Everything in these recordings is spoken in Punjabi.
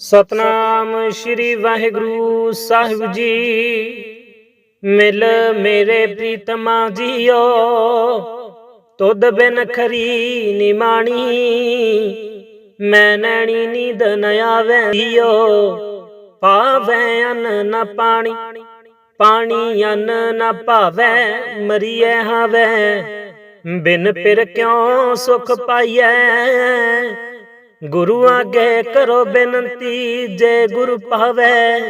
ਸਤਨਾਮ ਸ੍ਰੀ ਵਾਹਿਗੁਰੂ ਸਾਹਿਬ ਜੀ। ਮਿਲ ਮੇਰੇ ਪ੍ਰੀਤਮਾ ਜੀਓ, ਤੁਧ ਬਿਨ ਖਰੀ ਨਿਮਾਣੀ ਮੈਂ ਨੈਣੀ ਨੀਂਦ ਨ ਆਵੇ ਜੀਓ ਪਾਵੇ ਅਨ ਨ ਪਾਣੀ। ਪਾਣੀ ਅਨ ਨ ਭਾਵੇ ਮਰੀਏ ਹਾਵੇ। ਬਿਨ ਪਿਰ ਕਿਉ ਸੁਖ ਪਾਈਐ? ਗੁਰੂ ਆਗੇ ਕਰੋ ਬੇਨਤੀ, ਜੇ ਗੁਰ ਪਾਵੇ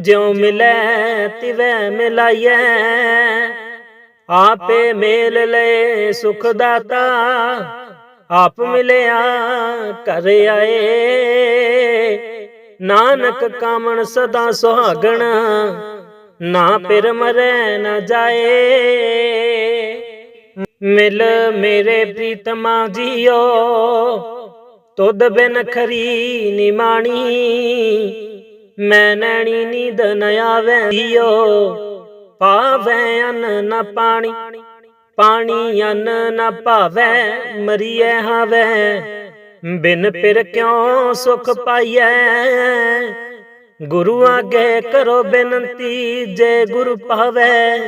ਜਿਉ ਮਿਲੈ, ਤਿਵੈ ਮਿਲਾਈਐ। ਆਪੇ ਮੇਲ ਲੈ ਸੁਖ ਦਾਤਾ, ਆਪ ਮਿਲਿਆ ਕਰ ਆਏ। ਨਾਨਕ ਕਾਮਣ ਸਦਾ ਸੁਹਾਗਣ, ਨਾ ਪਿਰ ਮਰੈ, ਨਾ ਜਾਏ। ਮਿਲ ਮੇਰੇ ਪ੍ਰੀਤਮਾ ਜੀਓ ਤੁਧ ਬਿਨ ਖਰੀ ਨਿਮਾਣੀ ਮੈਂ ਨੈਣੀ ਨੀਂਦ ਨ ਆਵੇ ਜੀਓ ਪਾਵੇ ਅਨ ਨ ਪਾਣੀ ਪਾਣੀ ਅਨ ਨ ਭਾਵੇ ਮਰੀਏ ਹਾਵੇ। ਬਿਨ ਪਿਰ ਕਿਉ ਸੁਖ ਪਾਈਐ? ਗੁਰੂ ਆਗੇ ਕਰੋ ਬੇਨਤੀ, ਜੇ ਗੁਰ ਪਾਵੇ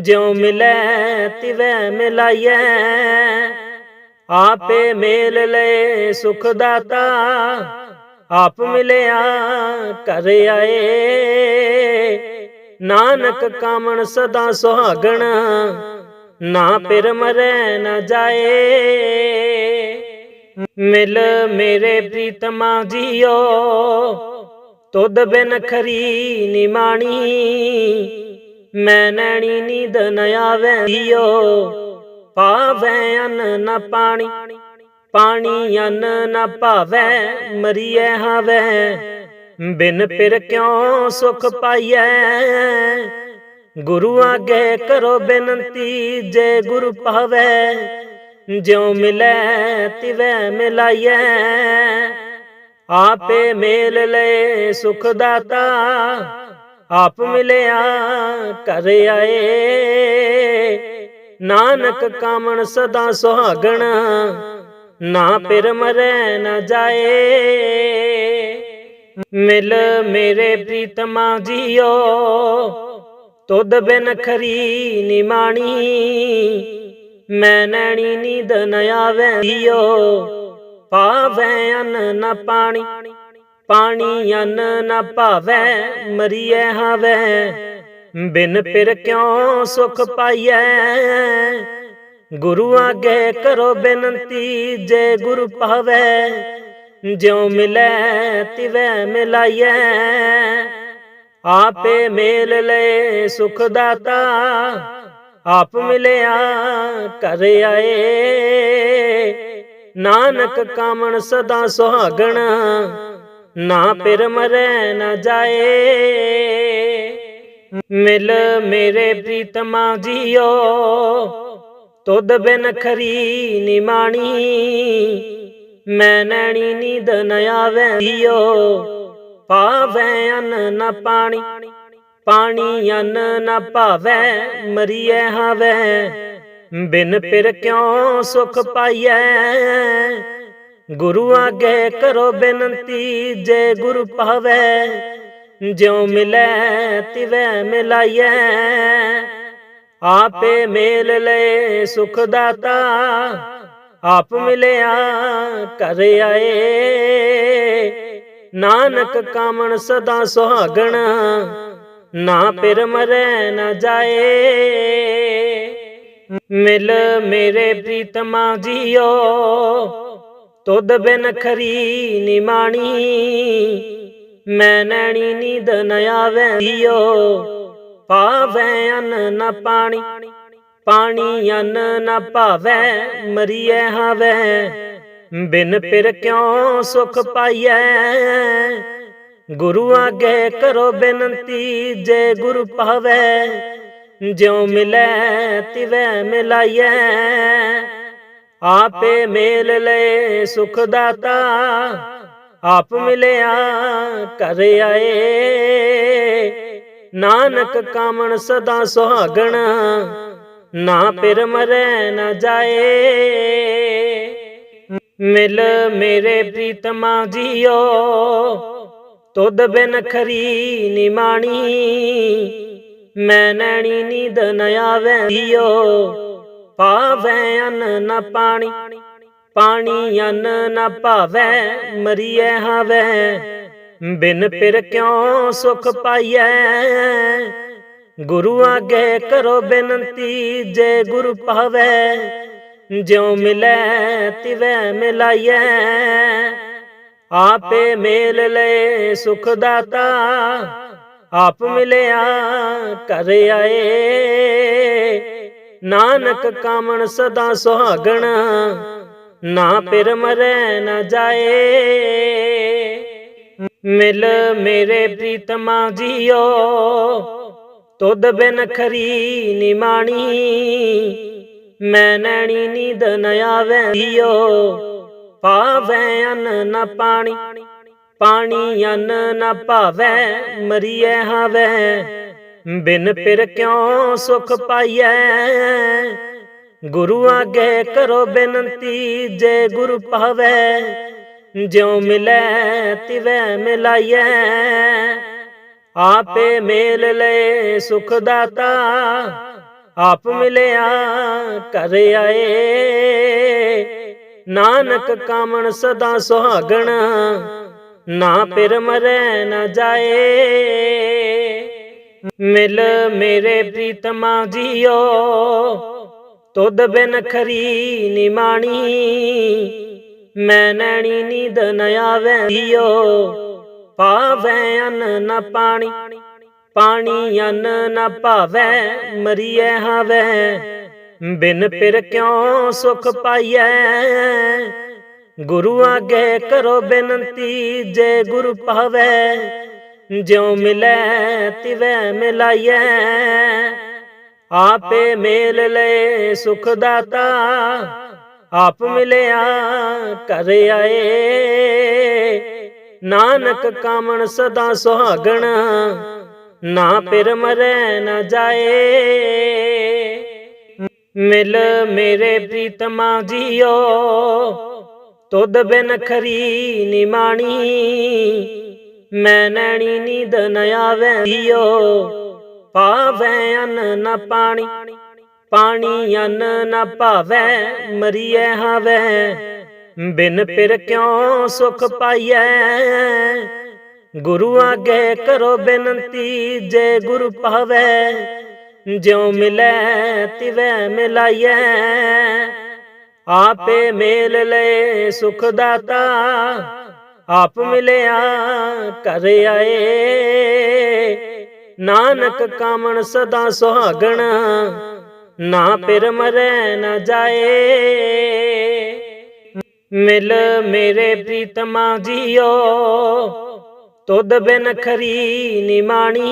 ਜਿਉ ਮਿਲੈ ਤਿਵੈ ਮਿਲਾਈਐ। ਆਪੇ ਮੇਲ ਲੈ ਸੁਖ ਦਾਤਾ ਆਪ ਮਿਲਿਆ ਕਰ ਆਏ। ਨਾਨਕ ਕਾਮਣ ਸਦਾ ਸੁਹਾਗਣ, ਨਾ ਪਿਰ ਮਰੈ ਨਾ ਜਾਏ। ਮਿਲ ਮੇਰੇ ਪ੍ਰੀਤਮਾ ਜੀਓ, ਤੁਧ ਬਿਨ ਖਰੀ ਨਿਮਾਣੀ ਮੈਂ ਨੈਣੀ ਨੀਂਦ ਨ ਆਵੇ ਜੀਓ। ਪਾਵੇ ਅੰਨ ਨਾ ਪਾਣੀ ਪਾਣੀ ਅਨ ਨ ਭਾਵੇ ਮਰੀਏ ਹਾਵੇ। ਬਿਨ ਪਿਰ ਕਿਉ ਸੁਖ ਪਾਈਐ? ਗੁਰੂ ਆਗੇ ਕਰੋ ਬੇਨਤੀ, ਜੇ ਗੁਰ ਪਾਵੇ ਜਿਉ ਮਿਲੈ ਤਿਵੈ ਮਿਲਾਈਐ। ਆਪੇ ਮੇਲ ਲੈ ਸੁਖ ਦਾਤਾ, ਆਪ ਮਿਲਿਆ ਕਰ ਆਏ। ਨਾਨਕ ਕਾਮਣ ਸਦਾ ਸੁਹਾਗਣ, ਨਾ ਪਿਰ ਮਰੈ ਨਾ ਜਾਏ। ਮਿਲ ਮੇਰੇ ਪ੍ਰੀਤਮਾ ਜੀਓ, ਤੁਧ ਬਿਨ ਖਰੀ ਨਿਮਾਣੀ ਮੈਂ ਨੈਣੀ ਨੀਂਦ ਨ ਆਵੇ ਜੀਓ ਪਾਵੇ ਅੰਨ ਨਾ ਪਾਣੀ। ਪਾਣੀ ਅਨ ਨਾ ਭਾਵੇ ਮਰੀਏ ਹਾਵੇ। ਬਿਨ ਪਿਰ ਕਿਉ ਸੁਖ ਪਾਈਐ? ਗੁਰੂ ਆਗੇ ਕਰੋ ਬੇਨਤੀ, ਜੇ ਗੁਰ ਪਾਵੇ, ਜਿਉ ਮਿਲੈ ਤਿਵੈ ਮਿਲਾਈਐ। ਆਪੇ ਮੇਲ ਲੈ ਸੁਖ ਦਾਤਾ, ਆਪ ਮਿਲਿਆ ਕਰ ਆਏ। ਨਾਨਕ ਕਾਮਣ ਸਦਾ ਸੁਹਾਗਣ, ਨਾ ਪਿਰ ਮਰੈ ਨਾ ਜਾਏ। ਮਿਲ ਮੇਰੇ ਪ੍ਰੀਤਮਾ ਜੀਓ, ਤੁਧ ਬਿਨ ਖਰੀ ਨਿਮਾਣੀ ਮੈਂ ਨੈਣੀ ਨੀਂਦ ਨ ਆਵੇ ਜੀਓ ਪਾਵੇ ਅਨ ਨ ਪਾਣੀ। ਪਾਣੀ ਅਨ ਨ ਭਾਵੇ ਮਰੀਏ ਹਾਵੇ। ਬਿਨ ਪਿਰ ਕਿਉ ਸੁਖ ਪਾਈਐ? ਗੁਰੂ ਆਗੇ ਕਰੋ ਬੇਨਤੀ, ਜੇ ਗੁਰ ਪਾਵੇ। ਜਿਉ ਮਿਲੈ ਤਿਵੈ ਮਿਲਾਈਐ। ਆਪੇ ਮੇਲ ਲਏ ਸੁਖ ਦਾਤਾ ਆਪ ਮਿਲਿਆ ਕਰ ਆਏ। ਨਾਨਕ ਕਾਮਣ ਸਦਾ ਸੁਹਾਗਣ, ਨਾ ਪਿਰ ਮਰੈ ਨਾ ਜਾਏ। ਮਿਲ ਮੇਰੇ ਪ੍ਰੀਤਮਾ ਜੀਓ, ਤੁਧ ਬਿਨ ਖਰੀ ਨਿਮਾਣੀ। ਮੈਂ ਨੈਣੀ ਨੀਂਦ ਨ ਆਵੇ ਜੀਓ ਅੰਨ ਨਾ ਪਾਣੀ ਪਾਣੀ ਅਨ ਨਾ ਭਾਵੈ ਮਰੀਏ ਹਾਵੇ। ਬਿਨ ਪਿਰ ਕਿਉ ਸੁਖ ਪਾਈਐ? ਗੁਰੂ ਆਗੇ ਕਰੋ ਬੇਨਤੀ, ਜੇ ਗੁਰ ਪਾਵੇ ਜਿਉ ਮਿਲੈ ਤਿਵੈ ਮਿਲਾਈਐ। ਆਪੇ ਮੇਲ ਲੈ ਸੁਖ ਦਾਤਾ ਆਪ ਮਿਲਿਆ ਕਰ ਆਏ। ਨਾਨਕ ਕਾਮਣ ਸਦਾ ਸੁਹਾਗਣ, ਨਾ ਪਿਰ ਮਰੈ ਨਾ ਜਾਏ। ਮਿਲ ਮੇਰੇ ਪ੍ਰੀਤਮਾ ਜੀਓ, ਤੁਧ ਬਿਨ ਖਰੀ ਨਿਮਾਣੀ ਮੈਂ ਨੈਣੀ ਨੀਂਦ ਨ ਆਵੇ, ਜੀਓ, ਪਾਵੇ ਅਨ ਨ ਪਾਣੀ। ਪਾਣੀ ਅਨ ਨ ਭਾਵੇ ਮਰੀਏ ਹਵੈ। ਬਿਨ ਪਿਰ ਕਿਉ ਸੁਖ ਪਾਈਐ? ਗੁਰੂ ਆਗੇ ਕਰੋ ਬੇਨਤੀ, ਜੇ ਗੁਰ ਪਾਵੇ ਜਿਉ ਮਿਲੈ ਤਿਵੈ ਮਿਲਾਈਐ। ਆਪੇ ਮੇਲ ਲੈ ਸੁਖ ਦਾਤਾ, ਆਪ ਮਿਲਿਆ ਕਰ ਆਏ। ਨਾਨਕ ਕਾਮਣ ਸਦਾ ਸੁਹਾਗਣ ਨਾ ਪਿਰ ਮਰੈ ਨਾ ਜਾਏ। ਮਿਲ ਮੇਰੇ ਪ੍ਰੀਤਮਾ ਜੀਓ, ਤੁਧ ਬਿਨ ਖਰੀ ਨਿਮਾਣੀ ਮੈਂ ਨੈਣੀ ਨੀਂਦ ਨ ਆਵੇ ਜੀਓ ਪਾਵੇ ਅੰਨ ਨ ਪਾਣੀ। ਪਾਣੀ ਅਨ ਨ ਭਾਵੇ ਮਰੀਏ ਹਾਵੇ। ਬਿਨ ਪਿਰ ਕਿਉ ਸੁਖ ਪਾਈਐ? ਗੁਰੂ ਆਗੇ ਕਰੋ ਬੇਨਤੀ, ਜੇ ਗੁਰ ਪਾਵੇ ਜਿਉ ਮਿਲੈ ਤਿਵੈ ਮਿਲਾਈਐ। ਆਪੇ ਮੇਲ ਲੈ ਸੁਖ ਦਾਤਾ, ਆਪ ਮਿਲਿਆ ਕਰ ਆਏ। ਨਾਨਕ ਕਾਮਣ ਸਦਾ ਸੁਹਾਗਣ, ਨਾ ਪਿਰ ਮਰੈ ਨਾ ਜਾਏ। ਮਿਲ ਮੇਰੇ ਪ੍ਰੀਤਮਾ ਜੀਓ ਤੁਧ ਬਿਨ ਖਰੀ ਨਿਮਾਣੀ ਮੈਂ ਨੈਣੀ ਨੀਂਦ ਨ ਆਵੇ ਜੀਓ ਪਾਵੇ ਅਨ ਨ ਪਾਣੀ। ਪਾਣੀ ਅਨ ਨ ਭਾਵੇ ਮਰੀਏ ਹਾਵੇ। ਬਿਨ ਪਿਰ ਕਿਉ ਸੁਖ ਪਾਈਐ? ਗੁਰੂ ਆਗੇ ਕਰੋ ਬੇਨਤੀ, ਜੇ ਗੁਰ ਪਾਵੇ ਜਿਉ ਮਿਲੈ ਤਿਵੈ ਮਿਲਾਈਐ। ਆਪੇ ਮੇਲ ਲੈ ਸੁਖ ਦਾਤਾ ਆਪ ਮਿਲਿਆ ਕਰ ਆਏ। ਨਾਨਕ ਕਾਮਣ ਸਦਾ ਸੁਹਾਗਣ, ਨਾ ਪਿਰ ਮਰੈ ਨਾ ਜਾਏ। ਮਿਲ ਮੇਰੇ ਪ੍ਰੀਤਮਾ ਜੀਓ, ਤੁਧ ਬਿਨ ਖਰੀ ਨਿਮਾਣੀ ਮੈਂ ਨੈਣੀ ਨੀਂਦ ਨ ਆਵੇ, ਜੀਓ। ਪਾਵੇ ਅੰਨ ਨਾ ਪਾਣੀ ਪਾਣੀ ਅਨ ਨ ਭਾਵੇ ਮਰੀਏ ਹਾਵੇ। ਬਿਨ ਪਿਰ ਕਿਉ ਸੁਖ ਪਾਈਐ? ਗੁਰੂ ਆਗੇ ਕਰੋ ਬੇਨਤੀ, ਜੇ ਗੁਰ ਪਾਵੇ ਜਿਉ ਮਿਲੈ ਤਿਵੈ ਮਿਲਾਈਐ। ਆਪੇ ਮੇਲ ਲੈ ਸੁਖ ਦਾਤਾ, ਆਪ ਮਿਲਿਆ ਕਰ ਆਏ। ਨਾਨਕ ਕਾਮਣ ਸਦਾ ਸੁਹਾਗਣ, ਨਾ ਪਿਰ ਮਰੈ ਨਾ ਜਾਏ। ਮਿਲ ਮੇਰੇ ਪ੍ਰੀਤਮਾ ਜੀਓ, ਤੁਧ ਬਿਨ ਖਰੀ ਨਿਮਾਣੀ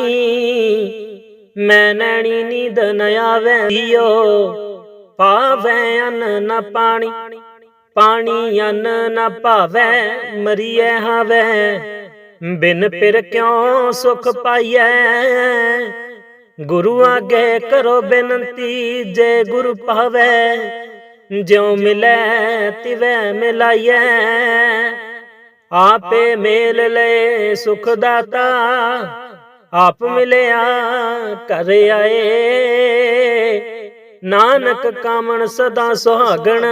ਮੈਂ ਨੈਣੀ ਨੀਂਦ ਨ ਆਵੇ ਜੀਓ, ਪਾਵੇ ਅੰਨ ਨਾ ਪਾਣੀ। ਪਾਣੀ ਅਨ ਨ ਭਾਵੇ ਮਰੀਏ ਹਾਵੇ। ਬਿਨ ਪਿਰ ਕਿਉ ਸੁਖ ਪਾਈਐ? ਗੁਰੂ ਆਗੇ ਕਰੋ ਬੇਨਤੀ, ਜੇ ਗੁਰ ਪਾਵੇ, ਜਿਉ ਮਿਲੈ ਤਿਵੈ ਮਿਲਾਈਐ। ਆਪੇ ਮੇਲ ਲੈ ਸੁਖ ਦਾਤਾ, ਆਪ ਮਿਲਿਆ ਕਰ ਆਏ। ਨਾਨਕ ਕਾਮਣ ਸਦਾ ਸੁਹਾਗਣ,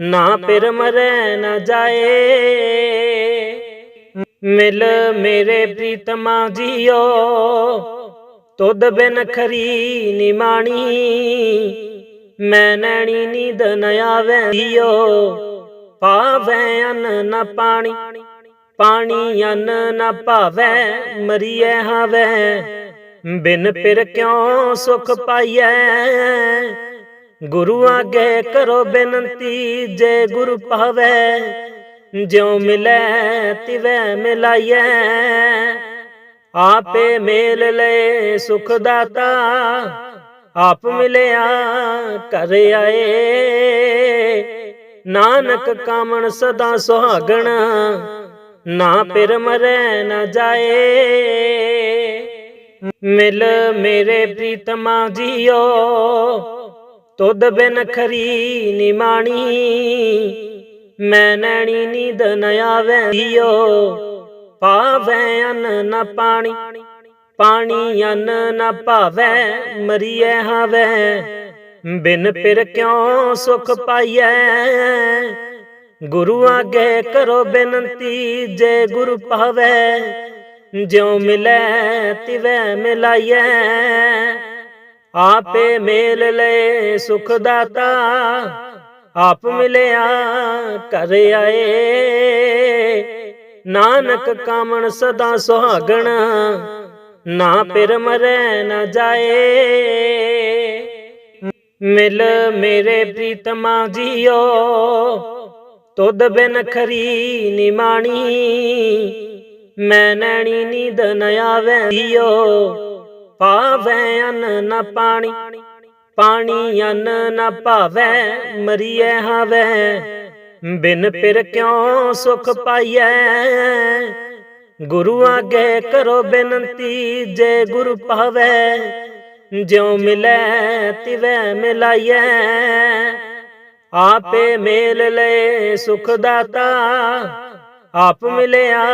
ਨਾ ਪਿਰ ਮਰੈ ਨਾ ਜਾਏ। ਮਿਲ ਮੇਰੇ ਪ੍ਰੀਤਮਾ ਜੀਓ, ਤੁਧ ਬਿਨ ਖਰੀ ਨਿਮਾਣੀ ਮੈਂ ਨੈਣੀ ਨੀਂਦ ਨ ਆਵੇ ਜੀਓ ਪਾਵੇ ਅੰਨ ਨ ਪਾਣੀ। ਪਾਣੀ ਅਨ ਨ ਭਾਵੇ ਮਰੀਏ ਹਾਵੇ। ਬਿਨ ਪਿਰ ਕਿਉ ਸੁਖ ਪਾਈਐ? ਗੁਰੂ ਆਗੇ ਕਰੋ ਬੇਨਤੀ, ਜੇ ਗੁਰੂ ਪਾਵੇ ਜਿਉ ਮਿਲੈ ਤਿਵੈ ਮਿਲਾਈਐ। ਆਪੇ ਮੇਲ ਲਏ ਸੁਖ ਦਾਤਾ, ਆਪ ਮਿਲਿਆ ਕਰ ਆਏ। ਨਾਨਕ ਕਾਮਣ ਸਦਾ ਸੁਹਾਗਣ, ਨਾ ਪਿਰ ਮਰੈ ਨਾ ਜਾਏ। ਮਿਲ ਮੇਰੇ ਪ੍ਰੀਤਮਾ ਜੀਓ, ਤੁਧ ਬਿਨ ਖਰੀ ਨਿਮਾਣੀ ਮੈਂ ਨੈਣੀ ਨੀਂਦ ਨ ਆਵੇ ਈਓ ਪਾਵੇ ਅਨ ਨ ਪਾਣੀ ਪਾਣੀ ਅੰਨ ਨਾ ਭਾਵੇ ਮਰੀਏ ਹਾਵੇ। ਬਿਨ ਪਿਰ ਕਿਉ ਸੁਖ ਪਾਈਐ? ਗੁਰੂ ਆਗੇ ਕਰੋ ਬੇਨੰਤੀ, ਜੇ ਗੁਰੂ ਪਾਵੇ ਜਿਉ ਮਿਲੈ ਤਿਵੈ ਮਿਲਾਈਐ। ਆਪੇ ਮੇਲ ਲੈ ਸੁਖ ਦਾਤਾ ਆਪ ਮਿਲਿਆ ਕਰ ਆਏ। ਨਾਨਕ ਕਾਮਣ ਸਦਾ ਸੁਹਾਗਣ, ਨਾ ਪਿਰ ਮਰੈ ਨਾ ਜਾਏ। ਮਿਲ ਮੇਰੇ ਪ੍ਰੀਤਮਾ ਜੀਓ, ਤੁਧ ਬਿਨ ਖਰੀ ਨਿਮਾਣੀ ਮੈਂ ਨੈਣੀ ਨੀਂਦ ਨ ਆਵੇ ਈਓ ਪਾਵੇ ਅਨ ਨ ਪਾਣੀ। ਪਾਣੀ ਅਨ ਨ ਭਾਵੇ ਮਰੀਏ ਹਾਵੇ। ਬਿਨ ਪਿਰ ਕਿਉ ਸੁਖ ਪਾਈਐ? ਗੁਰੂ ਆਗੇ ਕਰੋ ਬੇਨੰਤੀ, ਜੇ ਗੁਰ ਪਾਵੇ ਜਿਉ ਮਿਲੈ ਤਿਵੈ ਮਿਲਾਈਐ। ਆਪੇ ਮੇਲ ਲੈ ਸੁਖ ਦਾਤਾ, ਆਪ ਮਿਲਿਆ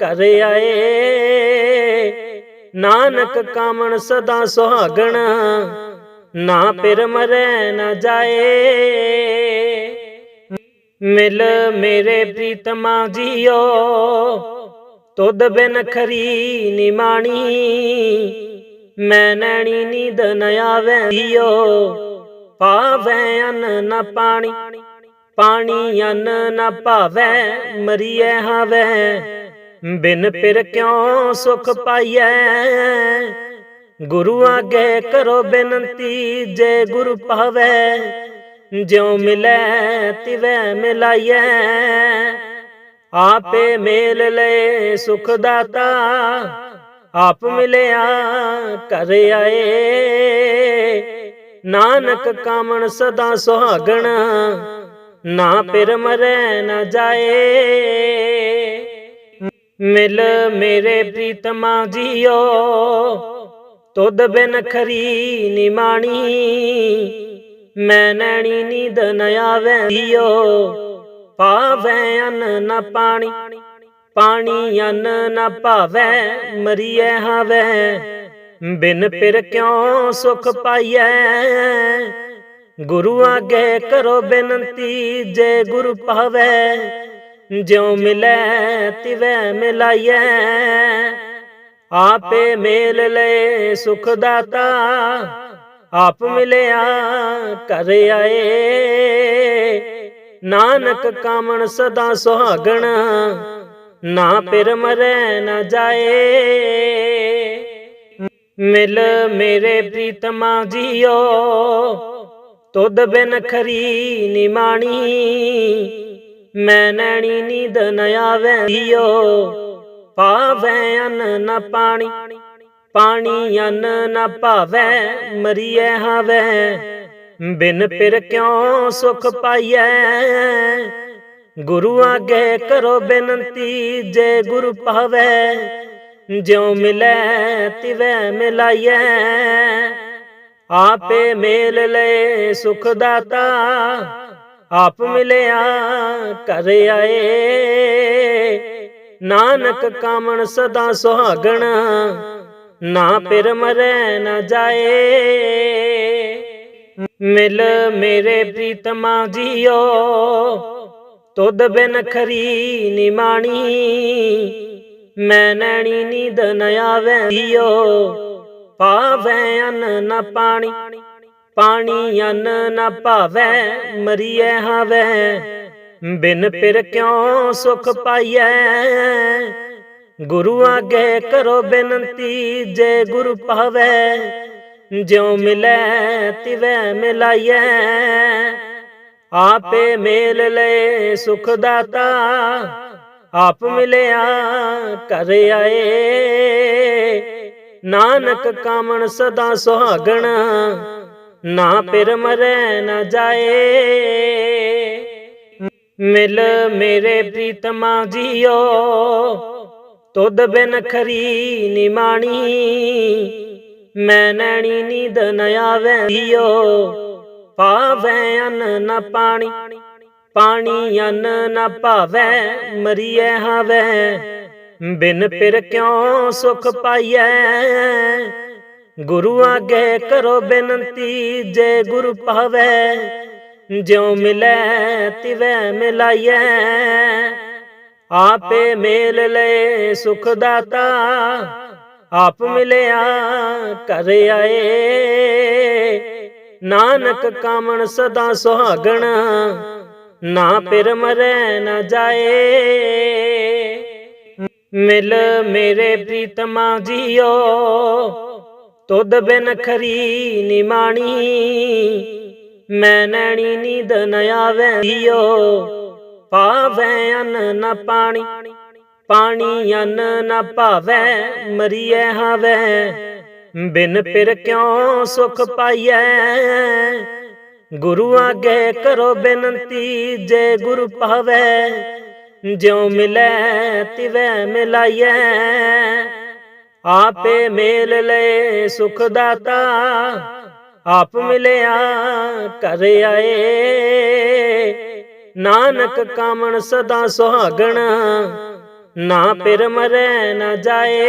ਕਰ ਆਏ। ਨਾਨਕ ਕਾਮਣ ਸਦਾ ਸੁਹਾਗਣ ਨਾ ਪਿਰ ਮਰੈ ਨਾ ਜਾਏ। ਮਿਲ ਮੇਰੇ ਪ੍ਰੀਤਮਾ ਜੀਓ, ਤੁਧ ਬਿਨ ਖਰੀ ਨਿਮਾਣੀ ਮੈਂ ਨੈਣੀ ਨੀਂਦ ਨ ਆਵੇ ਈਓ ਪਾਵੇ ਅਨ ਨ ਪਾਣੀ। ਪਾਣੀ ਅਨ ਨ ਭਾਵੇ ਮਰੀਏ ਹਾਵੇ। ਬਿਨ ਪਿਰ ਕਿਉ ਸੁਖ ਪਾਈਐ? ਗੁਰੂ ਆਗੇ ਕਰੋ ਬੇਨਤੀ, ਜੇ ਗੁਰ ਪਾਵੇ ਜਿਉ ਮਿਲੇ, ਤਿਵੈ ਮਿਲਾਈਐ। ਆਪੇ ਮੇਲ ਲੈ ਸੁਖ ਦਾਤਾ, ਆਪ ਮਿਲਿਆ ਕਰ ਆਏ। ਨਾਨਕ ਕਾਮਣ ਸਦਾ ਸੁਹਾਗਣ, ਨਾ ਪਿਰ ਮਰੈ, ਨਾ ਜਾਏ। ਮਿਲ ਮੇਰੇ ਪ੍ਰੀਤਮਾ ਜੀਓ ਤੁਧ ਬਿਨ ਖਰੀ ਨਿਮਾਣੀ ਮੈਂ ਨੈਣੀ ਨੀਂਦ ਨ ਆਵੇ ਈਓ ਪਾਵੇ ਅਨ ਨ ਪਾਣੀ। ਪਾਣੀ ਅਨ ਨ ਭਾਵੇ ਮਰੀਏ ਹਾਵੇ। ਬਿਨ ਪਿਰ ਕਿਉ ਸੁਖ ਪਾਈਐ? ਗੁਰੂ ਆਗੇ ਕਰੋ ਬੇਨੰਤੀ, ਜੇ ਗੁਰ ਪਾਵੇ ਜਿਉ ਮਿਲੈ ਤਿਵੈ ਮਿਲਾਈਐ। ਆਪੇ ਮੇਲ ਲਏ ਸੁਖ ਦਾਤਾ ਆਪ ਮਿਲਿਆ ਕਰ ਆਏ। ਨਾਨਕ ਕਾਮਣ ਸਦਾ ਸੁਹਾਗਣ, ਨਾ ਪਿਰ ਮਰੈ ਨਾ ਜਾਏ। ਮਿਲ ਮੇਰੇ ਪ੍ਰੀਤਮਾ ਜੀਓ, ਤੁਧ ਬਿਨ ਖਰੀ ਨਿਮਾਣੀ ਮੈਂ ਨੈਣੀ ਨੀਂਦ ਨ ਆਵੇ ਈਓ ਪਾਵੇ ਅੰਨ ਨਾ ਪਾਣੀ ਪਾਣੀ ਅਨ ਨ ਭਾਵੇ ਮਰੀਏ ਹਾਵੇ। ਬਿਨ ਪਿਰ ਕਿਉ ਸੁਖ ਪਾਈਐ? ਗੁਰੂ ਆਗੇ ਕਰੋ ਬੇਨੰਤੀ, ਜੇ ਗੁਰ ਪਾਵੇ ਜਿਉ ਮਿਲੈ ਤਿਵੈ ਮਿਲਾਈਐ। ਆਪੇ ਮੇਲ ਲੈ ਸੁਖ ਦਾਤਾ, ਆਪ ਮਿਲਿਆ ਕਰ ਆਏ। ਨਾਨਕ ਕਾਮਣ ਸਦਾ ਸੁਹਾਗਣ, ਨਾ ਪਿਰ ਮਰੈ ਨਾ ਜਾਏ। ਮਿਲ ਮੇਰੇ ਪ੍ਰੀਤਮਾ ਜੀਓ, ਤੁਧ ਬਿਨ ਖਰੀ ਨਿਮਾਣੀ ਮੈਂ ਨੈਣੀ ਨੀਂਦ ਨ ਆਵੇ ਜੀਓ ਪਾਵੇ ਅੰਨ ਨ ਪਾਣੀ। ਪਾਣੀ ਅੰਨ ਨ ਭਾਵੇ ਮਰੀਏ ਹਾਵੇ। ਬਿਨ ਪਿਰ ਕਿਉ ਸੁਖ ਪਾਈਐ? ਗੁਰੂ ਆਗੇ ਕਰੋ ਬੇਨੰਤੀ, ਜੇ ਗੁਰੂ ਪਾਵੇ, ਜਿਉ ਮਿਲੈ ਤਿਵੈ ਮਿਲਾਈਐ। ਆਪੇ ਮੇਲ ਲੈ ਸੁਖ ਦਾਤਾ, ਆਪ ਮਿਲਿਆ ਕਰ ਆਏ। ਨਾਨਕ ਕਾਮਣ ਸਦਾ ਸੁਹਾਗਣ, ਨਾ ਪਿਰ ਮਰੈ ਨਾ ਜਾਏ। ਮਿਲ ਮੇਰੇ ਪ੍ਰੀਤਮਾ ਜੀਓ, ਤੁਧ ਬਿਨ ਖਰੀ ਨਿਮਾਣੀ ਮੈਂ ਨੈਣੀ ਨੀਂਦ ਨ ਆਵੇ ਈਓ ਪਾਵੇ ਅਨ ਨ ਪਾਣੀ। ਪਾਣੀ ਅੰਨ ਨਾ ਭਾਵੈ, ਮਰੀਐ ਹਾਵੈ। ਬਿਨ ਪਿਰ ਕਿਉ ਸੁਖ ਪਾਈਐ? ਗੁਰੂ ਆਗੇ ਕਰੋ ਬੇਨੰਤੀ, ਜੇ ਗੁਰ ਪਾਵੈ ਜਿਉ ਮਿਲੈ ਤਿਵੈ ਮਿਲਾਈਐ, ਆਪੇ ਮੇਲ ਲਏ ਸੁਖ ਦਾਤਾ, ਆਪ ਮਿਲਿਆ ਕਰ ਆਏ। ਨਾਨਕ ਕਾਮਣ ਸਦਾ ਸੁਹਾਗਣ, ਨਾ ਪਿਰ ਮਰੈ ਨਾ ਜਾਏ। ਮਿਲ ਮੇਰੇ ਪ੍ਰੀਤਮਾ ਜੀਓ, ਤੁਧ ਬਿਨ ਖਰੀ ਨਿਮਾਣੀ ਮੈਂ ਨੈਣੀ ਨੀਂਦ ਨ ਆਵੇ ਜੀਓ ਪਾਵੈ ਅੰਨ ਨ ਪਾਣੀ ਪਾਣੀ ਅੰਨ ਨਾ ਭਾਵੈ ਮਰੀਏ ਹਾਵੈ। ਬਿਨ ਪਿਰ ਕਿਉ ਸੁਖ ਪਾਈਐ? ਗੁਰੂ ਆਗੇ ਕਰੋ ਬੇਨੰਤੀ, ਜੇ ਗੁਰ ਪਾਵੈ ਜਿਉ ਮਿਲੈ ਤਿਵੈ ਮਿਲਾਈਐ। ਆਪੇ ਮੇਲ ਲੈ ਸੁਖ ਦਾਤਾ ਆਪ ਮਿਲਿਆ ਕਰ ਆਏ। ਨਾਨਕ ਕਾਮਣ ਸਦਾ ਸੁਹਾਗਣ। ਨਾ ਪਿਰ ਮਰੈ ਨਾ ਜਾਏ।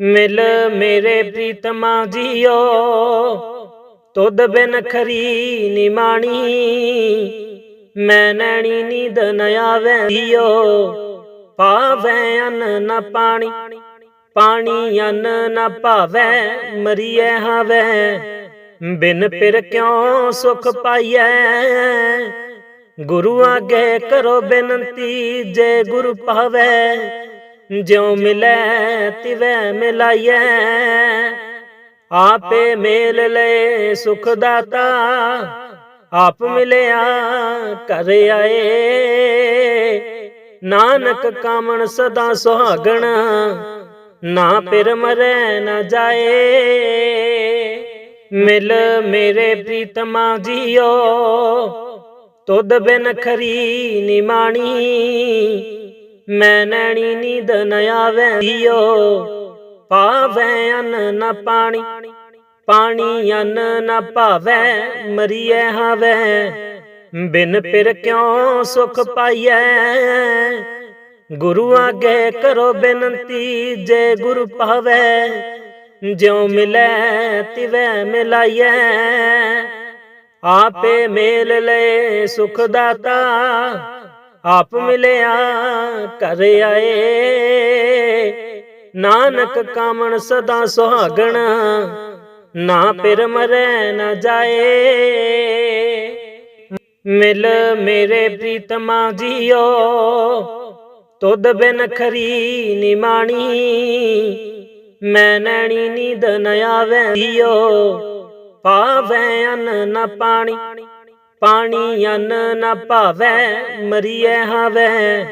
ਮਿਲ ਮੇਰੇ ਪ੍ਰੀਤਮਾ ਜੀਓ। ਤੁਧ ਬਿਨ ਖਰੀ ਨਿਮਾਣੀ ਮੈਂ ਨੈਣੀ ਨੀਂਦ ਨ ਆਵੇ। ਜੀਓ। ਪਾਵੈ ਅੰਨ ਨ ਪਾਣੀ। ਪਾਣੀ ਅੰਨ ਨ ਭਾਵੈ, ਮਰੀਐ ਹਾਵੈ। ਬਿਨ ਪਿਰ ਕਿਉ ਸੁਖ ਪਾਈਐ? ਗੁਰੂ ਆਗੇ ਕਰੋ ਬੇਨੰਤੀ, ਜੇ ਗੁਰ ਪਾਵੈ ਜਿਉ ਮਿਲੈ ਤਿਵੈ ਮਿਲਾਈਐ। ਆਪੇ ਮੇਲ ਲੈ ਸੁਖ ਦਾਤਾ, ਆਪ ਮਿਲਿਆ ਕਰ ਆਏ। ਨਾਨਕ ਕਾਮਣ ਸਦਾ ਸੁਹਾਗਣ ਨਾ ਪਿਰ ਮਰੈ ਨਾ ਜਾਏ। ਮਿਲ ਮੇਰੇ ਪ੍ਰੀਤਮਾ ਜੀਓ, ਤੁਧ ਬਿਨ ਖਰੀ ਨਿਮਾਣੀ ਮੈਂ ਨੈਣੀ ਨੀਂਦ ਨ ਆਵੇ ਜੀਓ ਪਾਵੈ ਅੰਨ ਨਾ ਪਾਣੀ। ਪਾਣੀ ਅੰਨ ਨਾ ਭਾਵੈ ਮਰੀਏ ਹਾਵੈ। ਬਿਨ ਪਿਰ ਕਿਉ ਸੁਖ ਪਾਈਐ? ਗੁਰੂ ਆਗੇ ਕਰੋ ਬੇਨਤੀ, ਜੇ ਗੁਰ ਪਾਵੈ ਜਿਉ ਮਿਲੈ ਤਿਵੈ ਮਿਲਾਈਐ। ਆਪੇ ਮੇਲ ਲੈ ਸੁਖ ਦਾਤਾ, ਆਪ ਮਿਲਿਆ ਕਰ ਆਏ। ਨਾਨਕ ਕਾਮਣ ਸਦਾ ਸੁਹਾਗਣ, ਨਾ ਪਿਰ ਮਰੈ ਨਾ ਜਾਏ। ਮਿਲ ਮੇਰੇ ਪ੍ਰੀਤਮਾ ਜੀਓ ਤੁਧ ਬਿਨ ਖਰੀ ਨਿਮਾਣੀ ਮੈਂ ਨੈਣੀ ਨੀਂਦ ਨ ਆਵੇ ਜੀਓ ਪਾਵੈ ਅੰਨ ਨ ਪਾਣੀ। ਪਾਣੀ ਅੰਨ ਨ ਭਾਵੈ, ਮਰੀਐ ਹਾਵੈ।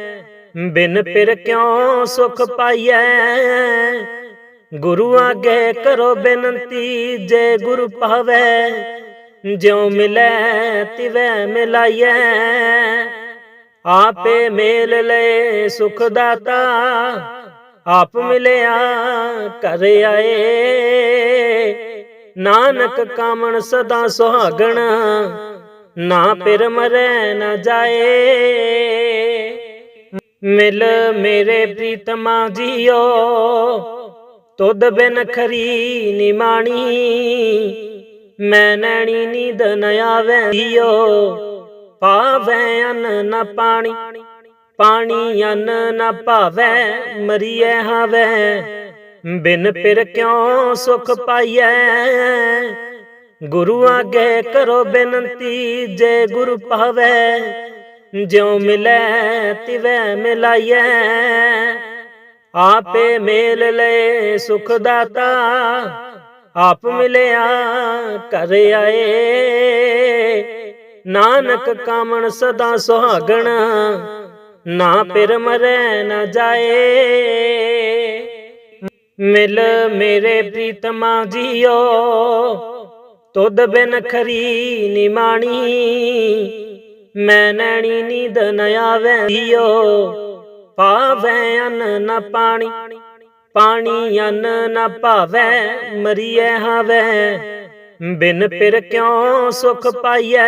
ਬਿਨ ਪਿਰ ਕਿਉ ਸੁਖ ਪਾਈਐ? ਗੁਰੂ ਆਗੇ ਕਰੋ ਬੇਨੰਤੀ, ਜੇ ਗੁਰੂ ਪਾਵੈ ਜਿਉ ਮਿਲੈ ਤਿਵੈ ਮਿਲਾਈਐ। ਆਪੇ ਮੇਲ ਲਏ ਸੁਖ ਦਾਤਾ ਆਪ ਮਿਲਿਆ ਕਰ ਆਏ। ਨਾਨਕ ਕਾਮਣ ਸਦਾ ਸੁਹਾਗਣ, ਨਾ ਪਿਰ ਮਰੈ ਨਾ ਜਾਏ। ਮਿਲ ਮੇਰੇ ਪ੍ਰੀਤਮਾ ਜੀਓ, ਤੁਧ ਬਿਨ ਖਰੀ ਨਿਮਾਣੀ ਮੈਂ ਨੈਣੀ ਨੀਂਦ ਨ ਆਵੇ ਜੀਓ। ਪਾਵੈ ਅੰਨ ਨਾ ਪਾਣੀ ਪਾਣੀ ਅੰਨ ਨਾ ਭਾਵੈ, ਮਰੀਐ ਹਾਵੈ। ਬਿਨ ਪਿਰ ਕਿਉ ਸੁਖ ਪਾਈਐ? ਗੁਰੂ ਆਗੇ ਕਰੋ ਬੇਨੰਤੀ, ਜੇ ਗੁਰੂ ਪਾਵੈ ਜਿਉ ਮਿਲੈ ਤਿਵੈ ਮਿਲਾਈਐ। ਆਪੇ ਮੇਲ ਲੈ ਸੁਖ ਦਾਤਾ, ਆਪ ਮਿਲਿਆ ਕਰ ਆਏ। ਨਾਨਕ ਕਾਮਣ ਸਦਾ ਸੁਹਾਗਣ, ਨਾ ਪਿਰ ਮਰੈ ਨਾ ਜਾਏ। ਮਿਲ ਮੇਰੇ ਪ੍ਰੀਤਮਾ ਜੀਓ, ਤੁਧ ਬਿਨ ਖਰੀ ਨਿਮਾਣੀ ਮੈਂ ਨੈਣੀ ਨੀਂਦ ਨ ਆਵੇ ਜੀਓ ਪਾਵੈ ਅੰਨ ਨਾ ਪਾਣੀ। ਪਾਣੀ ਅੰਨ ਨਾ ਭਾਵੈ, ਮਰੀਐ ਹਾਵੈ। ਬਿਨ ਪਿਰ ਕਿਉ ਸੁਖ ਪਾਈਐ?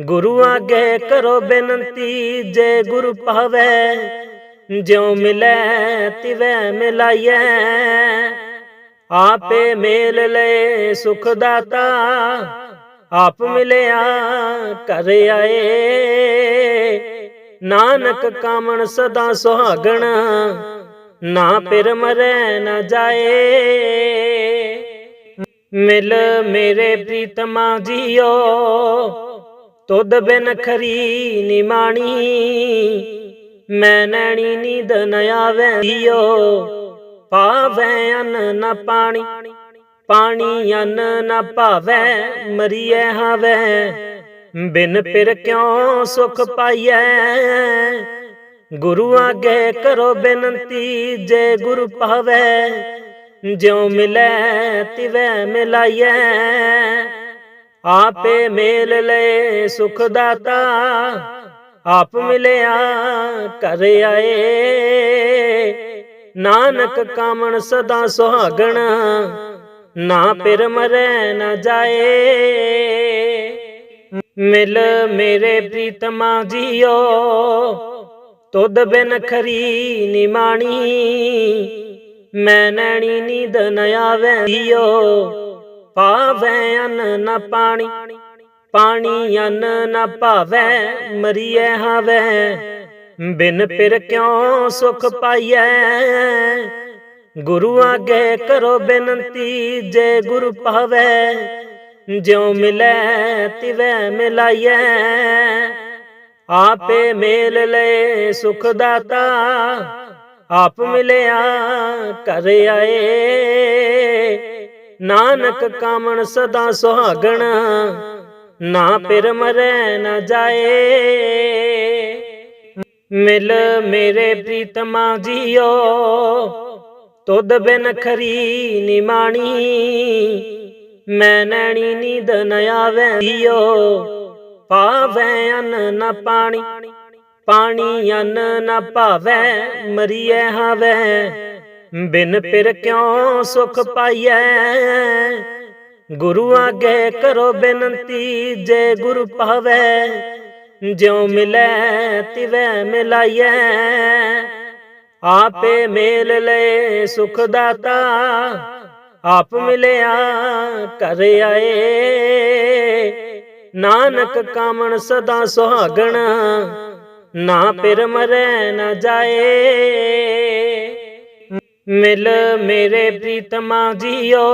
ਗੁਰੂ ਆਗੇ ਕਰੋ ਬੇਨੰਤੀ, ਜੇ ਗੁਰ ਪਾਵੈ ਜਿਉ ਮਿਲੈ ਤਿਵੈ ਮਿਲਾਈਐ। ਆਪੇ ਮੇਲ ਲੈ ਸੁਖ ਦਾਤਾ, ਆਪ ਮਿਲਿਆ ਕਰ ਆਏ। ਨਾਨਕ ਕਾਮਣ ਸਦਾ ਸੁਹਾਗਣ, ਨਾ ਪਿਰ ਮਰੈ ਨਾ ਜਾਏ। ਮਿਲ ਮੇਰੇ ਪ੍ਰੀਤਮਾ ਜੀਓ, ਤੁਧ ਬਿਨ ਖਰੀ ਨਿਮਾਣੀ ਮੈਂ ਨੈਣੀ ਨੀਂਦ ਨ ਆਵੇ ਜੀਓ, ਪਾਵੈ ਅਨ ਨ ਪਾਣੀ। ਪਾਣੀ ਅਨ ਨ ਭਾਵੈ ਮਰੀਏ ਹਾਵੈ। ਬਿਨ ਪਿਰ ਕਿਉ ਸੁਖ ਪਾਈਐ? ਗੁਰੂ ਆਗੇ ਕਰੋ ਬੇਨੰਤੀ, ਜੇ ਗੁਰ ਪਾਵੈ ਜਿਉ ਮਿਲੈ ਤਿਵੈ ਮਿਲਾਈਐ। ਆਪੇ ਮੇਲ ਲੈ ਸੁਖ ਦਾਤਾ, ਆਪ ਮਿਲਿਆ ਕਰ ਆਏ। ਨਾਨਕ ਕਾਮਣ ਸਦਾ ਸੁਹਾਗਣ, ਨਾ ਪਿਰ ਮਰੈ ਨਾ ਜਾਏ। ਮਿਲ ਮੇਰੇ ਪ੍ਰੀਤਮਾ ਜੀਓ, ਤੁਧ ਬਿਨ ਖਰੀ ਨਿਮਾਣੀ ਮੈਂ ਨੈਣੀ ਨੀਂਦ ਨ ਆਵੇ ਜੀਓ ਪਾਵੈ ਅਨ ਨ ਪਾਣੀ ਪਾਣੀ ਅਨ ਨਾ ਭਾਵੈ, ਮਰੀਏ ਹਾਵੈ। ਬਿਨ ਪਿਰ ਕਿਉ ਸੁਖ ਪਾਈਐ? ਗੁਰੂ ਆਗੇ ਕਰੋ ਬੇਨੰਤੀ, ਜੇ ਗੁਰ ਪਾਵੈ ਜਿਉ ਮਿਲੈ ਤਿਵੈ ਮਿਲਾਈਐ। ਆਪੇ ਮੇਲ ਲੈ ਸੁਖ ਦਾਤਾ ਆਪ ਮਿਲਿਆ ਕਰ ਆਏ। ਨਾਨਕ ਕਾਮਣ ਸਦਾ ਸੁਹਾਗਣ, ਨਾ ਪਿਰ ਮਰੈ ਨਾ ਜਾਏ। ਮਿਲ ਮੇਰੇ ਪ੍ਰੀਤਮਾ ਜੀਓ, ਤੁਧ ਬਿਨ ਖਰੀ ਨਿਮਾਣੀ ਮੈਂ ਨੈਣੀ ਨੀਂਦ ਨ ਆਵੇ, ਜੀਓ, ਪਾਵੈ ਅਨ ਨ ਪਾਣੀ। ਪਾਣੀ ਅਨ ਨ ਭਾਵੈ ਮਰੀਐ ਹਾਵੈ। ਬਿਨ ਪਿਰ ਕਿਉ ਸੁਖ ਪਾਈਐ? ਗੁਰੂ ਆਗੇ ਕਰੋ ਬੇਨੰਤੀ, ਜੇ ਗੁਰ ਪਾਵੈ, ਜਿਉ ਮਿਲੈ ਤਿਵੈ ਮਿਲਾਈਐ। ਆਪੇ ਮੇਲ ਲੈ ਸੁਖ ਦਾਤਾ, ਆਪ ਮਿਲਿਆ ਕਰ ਆਏ। ਨਾਨਕ ਕਾਮਣ ਸਦਾ ਸੁਹਾਗਣ ਨਾ ਪਿਰ ਮਰੈ ਨਾ ਜਾਏ। ਮਿਲ ਮੇਰੇ ਪ੍ਰੀਤਮਾ ਜੀਓ,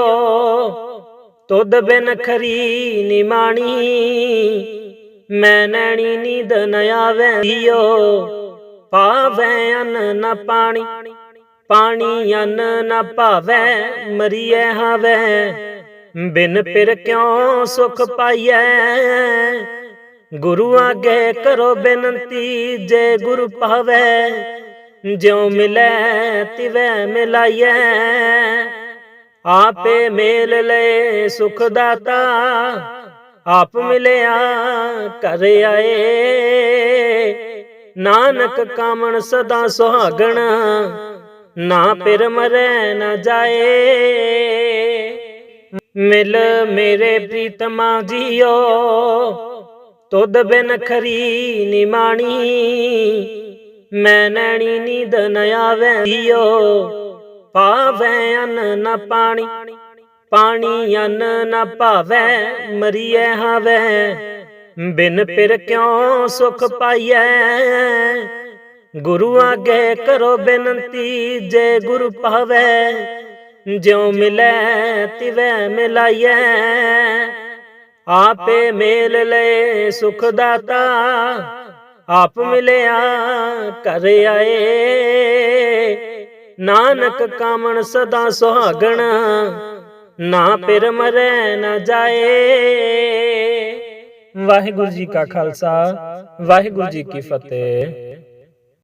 ਤੁਧ ਬਿਨ ਖਰੀ ਨਿਮਾਣੀ ਮੈਂ ਨੈਣੀ ਨੀਂਦ ਨ ਆਵੇ ਜੀਓ ਪਾਵੈ ਅਨ ਨ ਪਾਣੀ। ਪਾਣੀ ਅਨ ਨ ਭਾਵੈ, ਮਰੀਐ ਹਾਵੈ। ਬਿਨ ਪਿਰ ਕਿਉ ਸੁਖ ਪਾਈਐ? ਗੁਰੂ ਆਗੇ ਕਰੋ ਬੇਨਤੀ, ਜੇ ਗੁਰ ਪਾਵੈ ਜਿਉ ਮਿਲੇ, ਤਿਵੈ ਮਿਲਾਈਐ। ਆਪੇ ਮੇਲ ਲੈ ਸੁਖ ਦਾਤਾ, ਆਪ ਮਿਲਿਆ ਕਰ ਆਏ। ਨਾਨਕ ਕਾਮਣ ਸਦਾ ਸੁਹਾਗਣ, ਨਾ ਪਿਰ ਮਰੈ, ਨਾ ਜਾਏ। ਮਿਲ ਮੇਰੇ ਪ੍ਰੀਤਮਾ ਜੀਓ ਤੁਧ ਬਿਨ ਖਰੀ ਨਿਮਾਣੀ ਮੈਂ ਨੈਣੀ ਨੀਂਦ ਨ ਆਵੇ ਜੀਓ ਪਾਵੈ ਅਨ ਨ ਪਾਣੀ। ਪਾਣੀ ਅਨ ਨ ਭਾਵੈ, ਮਰੀਐ ਹਾਵੈ। ਬਿਨ ਪਿਰ ਕਿਉ ਸੁਖ ਪਾਈਐ? ਗੁਰੂ ਆਗੇ ਕਰੋ ਬੇਨੰਤੀ, ਜੇ ਗੁਰ ਪਾਵੈ ਜਿਉ ਮਿਲੈ ਤਿਵੈ ਮਿਲਾਈਐ। ਆਪੇ ਮੇਲ ਲੈ ਸੁਖ ਦਾਤਾ ਆਪ ਮਿਲਿਆ ਕਰ ਆਏ। ਨਾਨਕ ਕਾਮਣ ਸਦਾ ਸੁਹਾਗਣ, ਨਾ ਪਿਰ ਮਰੈ ਨਾ ਜਾਏ। ਵਾਹਿਗੁਰੂ ਜੀ ਕਾ ਖਾਲਸਾ, ਵਾਹਿਗੁਰੂ ਜੀ ਕੀ ਫਤਿਹ।